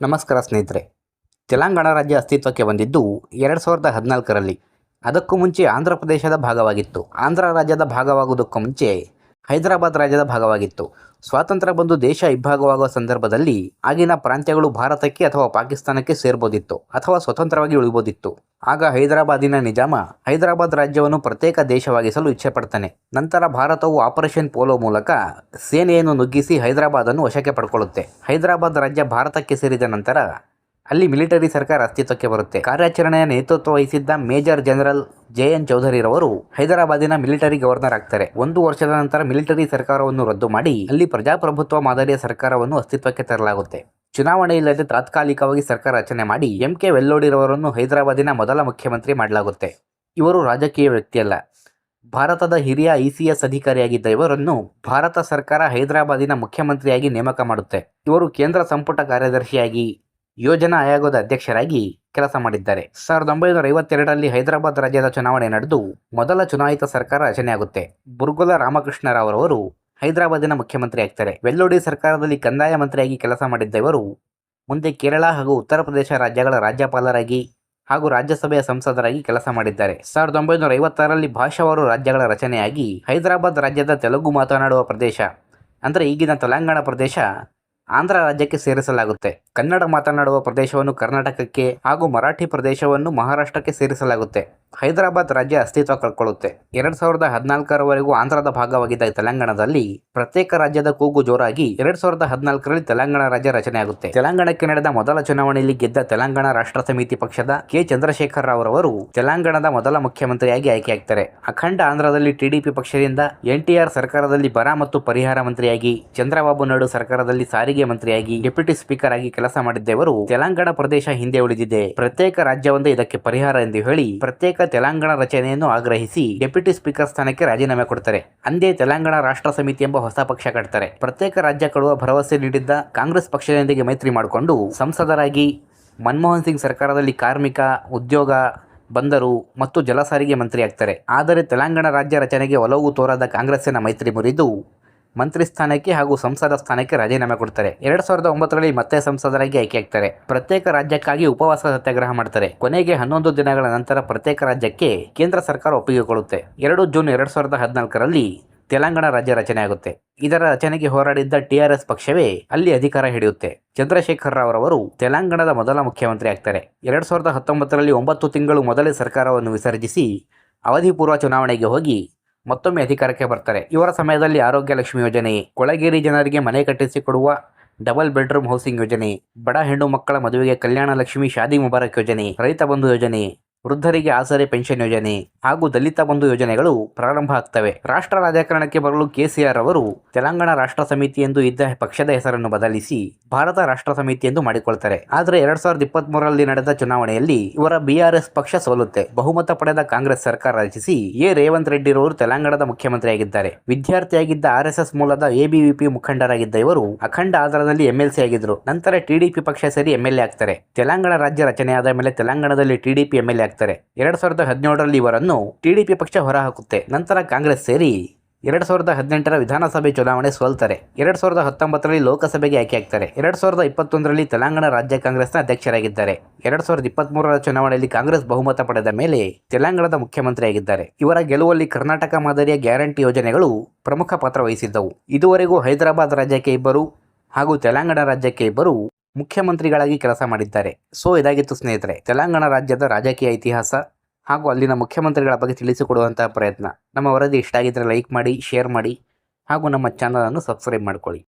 ನಮಸ್ಕಾರ ಸ್ನೇಹಿತರೆ. ತೆಲಂಗಾಣ ರಾಜ್ಯ ಅಸ್ತಿತ್ವಕ್ಕೆ ಬಂದಿದ್ದು ಎರಡು ಸಾವಿರದ ಹದಿನಾಲ್ಕರಲ್ಲಿ. ಅದಕ್ಕೂ ಮುಂಚೆ ಆಂಧ್ರ ಪ್ರದೇಶದ ಭಾಗವಾಗಿತ್ತು. ಆಂಧ್ರ ರಾಜ್ಯದ ಭಾಗವಾಗುವುದಕ್ಕೂ ಮುಂಚೆ ಹೈದರಾಬಾದ್ ರಾಜ್ಯದ ಭಾಗವಾಗಿತ್ತು. ಸ್ವಾತಂತ್ರ್ಯ ಬಂದು ದೇಶ ಇಬ್ಬಾಗವಾಗುವ ಸಂದರ್ಭದಲ್ಲಿ ಆಗಿನ ಪ್ರಾಂತ್ಯಗಳು ಭಾರತಕ್ಕೆ ಅಥವಾ ಪಾಕಿಸ್ತಾನಕ್ಕೆ ಸೇರ್ಬೋದಿತ್ತು ಅಥವಾ ಸ್ವತಂತ್ರವಾಗಿ ಉಳಿಬೋದಿತ್ತು. ಆಗ ಹೈದರಾಬಾದಿನ ನಿಜಾಮ ಹೈದರಾಬಾದ್ ರಾಜ್ಯವನ್ನು ಪ್ರತ್ಯೇಕ ದೇಶವಾಗಿಸಲು ಇಚ್ಛೆ ಪಡ್ತಾನೆ ನಂತರ ಭಾರತವು ಆಪರೇಷನ್ ಪೋಲೋ ಮೂಲಕ ಸೇನೆಯನ್ನು ನುಗ್ಗಿಸಿ ಹೈದರಾಬಾದನ್ನು ವಶಕ್ಕೆ ಪಡ್ಕೊಳ್ಳುತ್ತೆ. ಹೈದರಾಬಾದ್ ರಾಜ್ಯ ಭಾರತಕ್ಕೆ ಸೇರಿದ ನಂತರ ಅಲ್ಲಿ ಮಿಲಿಟರಿ ಸರ್ಕಾರ ಅಸ್ತಿತ್ವಕ್ಕೆ ಬರುತ್ತೆ. ಕಾರ್ಯಾಚರಣೆಯ ನೇತೃತ್ವ ವಹಿಸಿದ್ದ ಮೇಜರ್ ಜನರಲ್ ಜೆ ಎನ್ ಚೌಧರಿರವರು ಹೈದರಾಬಾದಿನ ಮಿಲಿಟರಿ ಗವರ್ನರ್ ಆಗ್ತಾರೆ. ಒಂದು ವರ್ಷದ ನಂತರ ಮಿಲಿಟರಿ ಸರ್ಕಾರವನ್ನು ರದ್ದು ಮಾಡಿ ಅಲ್ಲಿ ಪ್ರಜಾಪ್ರಭುತ್ವ ಮಾದರಿಯ ಸರ್ಕಾರವನ್ನು ಅಸ್ತಿತ್ವಕ್ಕೆ ತರಲಾಗುತ್ತೆ. ಚುನಾವಣೆ ಇಲ್ಲದೆ ತಾತ್ಕಾಲಿಕವಾಗಿ ಸರ್ಕಾರ ರಚನೆ ಮಾಡಿ ಎಂ ಕೆ ವೆಲ್ಲೋಡಿರವರನ್ನು ಹೈದರಾಬಾದಿನ ಮೊದಲ ಮುಖ್ಯಮಂತ್ರಿ ಮಾಡಲಾಗುತ್ತೆ. ಇವರು ರಾಜಕೀಯ ವ್ಯಕ್ತಿಯಲ್ಲ. ಭಾರತದ ಹಿರಿಯ ಇಸಿಎಸ್ ಅಧಿಕಾರಿಯಾಗಿದ್ದ ಇವರನ್ನು ಭಾರತ ಸರ್ಕಾರ ಹೈದರಾಬಾದಿನ ಮುಖ್ಯಮಂತ್ರಿಯಾಗಿ ನೇಮಕ ಮಾಡುತ್ತೆ. ಇವರು ಕೇಂದ್ರ ಸಂಪುಟ ಕಾರ್ಯದರ್ಶಿಯಾಗಿ, ಯೋಜನಾ ಆಯೋಗದ ಅಧ್ಯಕ್ಷರಾಗಿ ಕೆಲಸ ಮಾಡಿದ್ದಾರೆ. ಸಾವಿರದ ಒಂಬೈನೂರ ಐವತ್ತೆರಡರಲ್ಲಿ ಹೈದರಾಬಾದ್ ರಾಜ್ಯದ ಚುನಾವಣೆ ನಡೆದು ಮೊದಲ ಚುನಾಯಿತ ಸರ್ಕಾರ ರಚನೆಯಾಗುತ್ತೆ. ಬುರ್ಗುಲ ರಾಮಕೃಷ್ಣರಾವ್ ರವರು ಹೈದರಾಬಾದಿನ ಮುಖ್ಯಮಂತ್ರಿ ಆಗ್ತಾರೆ. ವೆಲ್ಲೋಡಿ ಸರ್ಕಾರದಲ್ಲಿ ಕಂದಾಯ ಮಂತ್ರಿಯಾಗಿ ಕೆಲಸ ಮಾಡಿದ್ದ ಇವರು ಮುಂದೆ ಕೇರಳ ಹಾಗೂ ಉತ್ತರ ಪ್ರದೇಶ ರಾಜ್ಯಗಳ ರಾಜ್ಯಪಾಲರಾಗಿ ಹಾಗೂ ರಾಜ್ಯಸಭೆಯ ಸಂಸದರಾಗಿ ಕೆಲಸ ಮಾಡಿದ್ದಾರೆ. ಸಾವಿರದ ಒಂಬೈನೂರ ಐವತ್ತಾರರಲ್ಲಿ ಭಾಷಾವಾರು ರಾಜ್ಯಗಳ ರಚನೆಯಾಗಿ ಹೈದರಾಬಾದ್ ರಾಜ್ಯದ ತೆಲುಗು ಮಾತನಾಡುವ ಪ್ರದೇಶ, ಅಂದರೆ ಈಗಿನ ತೆಲಂಗಾಣ ಪ್ರದೇಶ, ಆಂಧ್ರ ರಾಜ್ಯಕ್ಕೆ ಸೇರಿಸಲಾಗುತ್ತೆ. ಕನ್ನಡ ಮಾತನಾಡುವ ಪ್ರದೇಶವನ್ನು ಕರ್ನಾಟಕಕ್ಕೆ ಹಾಗೂ ಮರಾಠಿ ಪ್ರದೇಶವನ್ನು ಮಹಾರಾಷ್ಟ್ರಕ್ಕೆ ಸೇರಿಸಲಾಗುತ್ತೆ. ಹೈದರಾಬಾದ್ ರಾಜ್ಯ ಅಸ್ತಿತ್ವ ಕಳ್ಕೊಳ್ಳುತ್ತೆ. ಎರಡ್ ಸಾವಿರದ ಹದಿನಾಲ್ಕರವರೆಗೂ ಆಂಧ್ರದ ಭಾಗವಾಗಿದ್ದ ತೆಲಂಗಾಣದಲ್ಲಿ ಪ್ರತ್ಯೇಕ ರಾಜ್ಯದ ಕೂಗು ಜೋರಾಗಿ ಎರಡ್ ಸಾವಿರದ ಹದಿನಾಲ್ಕರಲ್ಲಿ ತೆಲಂಗಾಣ ರಾಜ್ಯ ರಚನೆಯಾಗುತ್ತೆ. ತೆಲಂಗಾಣಕ್ಕೆ ನಡೆದ ಮೊದಲ ಚುನಾವಣೆಯಲ್ಲಿ ಗೆದ್ದ ತೆಲಂಗಾಣ ರಾಷ್ಟ್ರ ಸಮಿತಿ ಪಕ್ಷದ ಕೆ. ಚಂದ್ರಶೇಖರ್ ರಾವ್ ರವರು ತೆಲಂಗಾಣದ ಮೊದಲ ಮುಖ್ಯಮಂತ್ರಿಯಾಗಿ ಆಯ್ಕೆಯಾಗ್ತಾರೆ. ಅಖಂಡ ಆಂಧ್ರದಲ್ಲಿ ಟಿಡಿಪಿ ಪಕ್ಷದಿಂದ ಎನ್ಟಿಆರ್ ಸರ್ಕಾರದಲ್ಲಿ ಬರ ಮತ್ತು ಪರಿಹಾರ ಮಂತ್ರಿಯಾಗಿ, ಚಂದ್ರಬಾಬು ನಾಯ್ಡು ಸರ್ಕಾರದಲ್ಲಿ ಸಾರಿಗೆ ಮಂತ್ರಿಯಾಗಿ, ಡೆಪ್ಯೂಟಿ ಸ್ಪೀಕರ್ ಆಗಿ ಕೆಲಸ ಮಾಡಿದ್ದವರು ತೆಲಂಗಾಣ ಪ್ರದೇಶ ಹಿಂದೆ ಉಳಿದಿದೆ. ಪ್ರತ್ಯೇಕ ರಾಜ್ಯವೊಂದೇ ಇದಕ್ಕೆ ಪರಿಹಾರ ಎಂದು ಹೇಳಿ ಪ್ರತ್ಯೇಕ ತೆಲಂಗಾಣ ರಚನೆಯನ್ನು ಆಗ್ರಹಿಸಿ ಡೆಪ್ಯೂಟಿ ಸ್ಪೀಕರ್ ಸ್ಥಾನಕ್ಕೆ ರಾಜೀನಾಮೆ ಕೊಡ್ತಾರೆ. ಅಂದೇ ತೆಲಂಗಾಣ ರಾಷ್ಟ್ರ ಸಮಿತಿ ಎಂಬ ಹೊಸ ಪಕ್ಷ ಕಟ್ತಾರೆ. ಪ್ರತ್ಯೇಕ ರಾಜ್ಯ ಕೊಡುವ ಭರವಸೆ ನೀಡಿದ್ದ ಕಾಂಗ್ರೆಸ್ ಪಕ್ಷದೊಂದಿಗೆ ಮೈತ್ರಿ ಮಾಡಿಕೊಂಡು ಸಂಸದರಾಗಿ ಮನಮೋಹನ್ ಸಿಂಗ್ ಸರ್ಕಾರದಲ್ಲಿ ಕಾರ್ಮಿಕ, ಉದ್ಯೋಗ, ಬಂದರು ಮತ್ತು ಜಲಸಾರಿಗೆ ಮಂತ್ರಿ ಆಗ್ತಾರೆ ಆದರೆ ತೆಲಂಗಾಣ ರಾಜ್ಯ ರಚನೆಗೆ ಒಲವು ತೋರದ ಕಾಂಗ್ರೆಸ್ಸಿನ ಮೈತ್ರಿ ಮುರಿದು ಮಂತ್ರಿ ಸ್ಥಾನಕ್ಕೆ ಹಾಗೂ ಸಂಸದ ಸ್ಥಾನಕ್ಕೆ ರಾಜೀನಾಮೆ ಕೊಡ್ತಾರೆ. ಎರಡ್ ಸಾವಿರದ ಒಂಬತ್ತರಲ್ಲಿ ಮತ್ತೆ ಸಂಸದರಾಗಿ ಆಯ್ಕೆಯಾಗ್ತಾರೆ. ಪ್ರತ್ಯೇಕ ರಾಜ್ಯಕ್ಕಾಗಿ ಉಪವಾಸ ಸತ್ಯಾಗ್ರಹ ಮಾಡ್ತಾರೆ. ಕೊನೆಗೆ ಹನ್ನೊಂದು ದಿನಗಳ ನಂತರ ಪ್ರತ್ಯೇಕ ರಾಜ್ಯಕ್ಕೆ ಕೇಂದ್ರ ಸರ್ಕಾರ ಒಪ್ಪಿಗೆ ಕೊಡುತ್ತೆ ಎರಡು ಜೂನ್ ಎರಡ್ ಸಾವಿರದ ಹದಿನಾಲ್ಕರಲ್ಲಿ ತೆಲಂಗಾಣ ರಾಜ್ಯ ರಚನೆ ಆಗುತ್ತೆ. ಇದರ ರಚನೆಗೆ ಹೋರಾಡಿದ್ದ ಟಿಆರ್ಎಸ್ ಪಕ್ಷವೇ ಅಲ್ಲಿ ಅಧಿಕಾರ ಹಿಡಿಯುತ್ತೆ. ಚಂದ್ರಶೇಖರ್ ರಾವ್ ರವರು ತೆಲಂಗಾಣದ ಮೊದಲ ಮುಖ್ಯಮಂತ್ರಿ ಆಗ್ತಾರೆ. ಎರಡ್ ಸಾವಿರದ ಹತ್ತೊಂಬತ್ತರಲ್ಲಿ ಒಂಬತ್ತು ತಿಂಗಳು ಮೊದಲೇ ಸರ್ಕಾರವನ್ನು ವಿಸರ್ಜಿಸಿ ಅವಧಿಪೂರ್ವ ಚುನಾವಣೆಗೆ ಹೋಗಿ ಮತ್ತೊಮ್ಮೆ ಅಧಿಕಾರಕ್ಕೆ ಬರ್ತಾರೆ. ಇವರ ಸಮಯದಲ್ಲಿ ಆರೋಗ್ಯ ಲಕ್ಷ್ಮಿ ಯೋಜನೆ, ಕೊಳಗೇರಿ ಜನರಿಗೆ ಮನೆ ಕಟ್ಟಿಸಿಕೊಡುವ ಡಬಲ್ ಬೆಡ್ರೂಮ್ ಹೌಸಿಂಗ್ ಯೋಜನೆ, ಬಡ ಹೆಣ್ಣು ಮಕ್ಕಳ ಮದುವೆಗೆ ಕಲ್ಯಾಣ ಲಕ್ಷ್ಮಿ ಶಾದಿ ಮುಬಾರಕ್ ಯೋಜನೆ, ರೈತ ಬಂಧು ಯೋಜನೆ, ವೃದ್ಧರಿಗೆ ಆಸರೆ ಪೆನ್ಷನ್ ಯೋಜನೆ ಹಾಗೂ ದಲಿತ ಬಂಧು ಯೋಜನೆಗಳು ಪ್ರಾರಂಭ ಆಗ್ತವೆ. ರಾಷ್ಟ್ರ ರಾಜಕಾರಣಕ್ಕೆ ಬರಲು ಕೆಸಿಆರ್ ಅವರು ತೆಲಂಗಾಣ ರಾಷ್ಟ್ರ ಸಮಿತಿ ಎಂದು ಇದ್ದ ಪಕ್ಷದ ಹೆಸರನ್ನು ಬದಲಿಸಿ ಭಾರತ ರಾಷ್ಟ್ರ ಸಮಿತಿ ಎಂದು ಮಾಡಿಕೊಳ್ತಾರೆ. ಆದರೆ ಎರಡ್ ಸಾವಿರದ ನಡೆದ ಚುನಾವಣೆಯಲ್ಲಿ ಇವರ ಬಿಆರ್ಎಸ್ ಪಕ್ಷ ಸೋಲುತ್ತೆ. ಬಹುಮತ ಪಡೆದ ಕಾಂಗ್ರೆಸ್ ಸರ್ಕಾರ ರಚಿಸಿ ಎ. ರೇವಂತ್ ರೆಡ್ಡಿ ರವರು ತೆಲಂಗಾಣದ ಮುಖ್ಯಮಂತ್ರಿಯಾಗಿದ್ದಾರೆ. ವಿದ್ಯಾರ್ಥಿಯಾಗಿದ್ದ ಆರ್ಎಸ್ಎಸ್ ಮೂಲದ ಎಬಿವಿಪಿ ಮುಖಂಡರಾಗಿದ್ದ ಇವರು ಅಖಂಡ ಆಧಾರದಲ್ಲಿ ಎಂಎಲ್ಸಿ ಆಗಿದ್ರು. ನಂತರ ಟಿಡಿಪಿ ಪಕ್ಷ ಸೇರಿ ಎಂಎಲ್ಎ ಆಗ್ತಾರೆ. ತೆಲಂಗಾಣ ರಾಜ್ಯ ರಚನೆಯಾದ ಮೇಲೆ ತೆಲಂಗಾಣದಲ್ಲಿ ಟಿಡಿಪಿ ಎಂಎಲ್ಎ ಆಗ್ತಾರೆ. ಎರಡ್ ಸಾವಿರದ ಹದಿನೇಳರಲ್ಲಿ ಇವರನ್ನು ಟಿಡಿಪಿ ಪಕ್ಷ ಹೊರಹಾಕುತ್ತೆ ನಂತರ ಕಾಂಗ್ರೆಸ್ ಸೇರಿ ಎರಡು ಸಾವಿರದ ಹದಿನೆಂಟರ ವಿಧಾನಸಭೆ ಚುನಾವಣೆ ಸೋಲ್ತಾರೆ. ಎರಡು ಸಾವಿರದ ಹತ್ತೊಂಬತ್ತರಲ್ಲಿ ಲೋಕಸಭೆಗೆ ಆಯ್ಕೆ ಆಗ್ತಾರೆ. ಎರಡು ಸಾವಿರದ ಇಪ್ಪತ್ತೊಂದರಲ್ಲಿ ತೆಲಂಗಾಣ ರಾಜ್ಯ ಕಾಂಗ್ರೆಸ್ನ ಅಧ್ಯಕ್ಷರಾಗಿದ್ದಾರೆ. ಎರಡು ಸಾವಿರದ ಇಪ್ಪತ್ತ್ಮೂರರ ಚುನಾವಣೆಯಲ್ಲಿ ಕಾಂಗ್ರೆಸ್ ಬಹುಮತ ಪಡೆದ ಮೇಲೆ ತೆಲಂಗಾಣದ ಮುಖ್ಯಮಂತ್ರಿಯಾಗಿದ್ದಾರೆ ಇವರ ಗೆಲುವಲ್ಲಿ ಕರ್ನಾಟಕ ಮಾದರಿಯ ಗ್ಯಾರಂಟಿ ಯೋಜನೆಗಳು ಪ್ರಮುಖ ಪಾತ್ರ ವಹಿಸಿದ್ದವು. ಇದುವರೆಗೂ ಹೈದರಾಬಾದ್ ರಾಜ್ಯಕ್ಕೆ ಇಬ್ಬರು ಹಾಗೂ ತೆಲಂಗಾಣ ರಾಜ್ಯಕ್ಕೆ ಇಬ್ಬರು ಮುಖ್ಯಮಂತ್ರಿಗಳಾಗಿ ಕೆಲಸ ಮಾಡಿದ್ದಾರೆ. ಸೊ, ಇದಾಗಿತ್ತು ಸ್ನೇಹಿತರೆ. ತೆಲಂಗಾಣ ರಾಜ್ಯದ ರಾಜಕೀಯ ಇತಿಹಾಸ ಹಾಗೂ ಅಲ್ಲಿನ ಮುಖ್ಯಮಂತ್ರಿಗಳ ಬಗ್ಗೆ ತಿಳಿಸಿಕೊಡುವಂಥ ಪ್ರಯತ್ನ. ನಮ್ಮ ವರದಿ ಇಷ್ಟ ಆಗಿದ್ದರೆ ಲೈಕ್ ಮಾಡಿ ಶೇರ್ ಮಾಡಿ ಹಾಗೂ ನಮ್ಮ ಚಾನಲನ್ನು ಸಬ್ಸ್ಕ್ರೈಬ್ ಮಾಡ್ಕೊಳ್ಳಿ.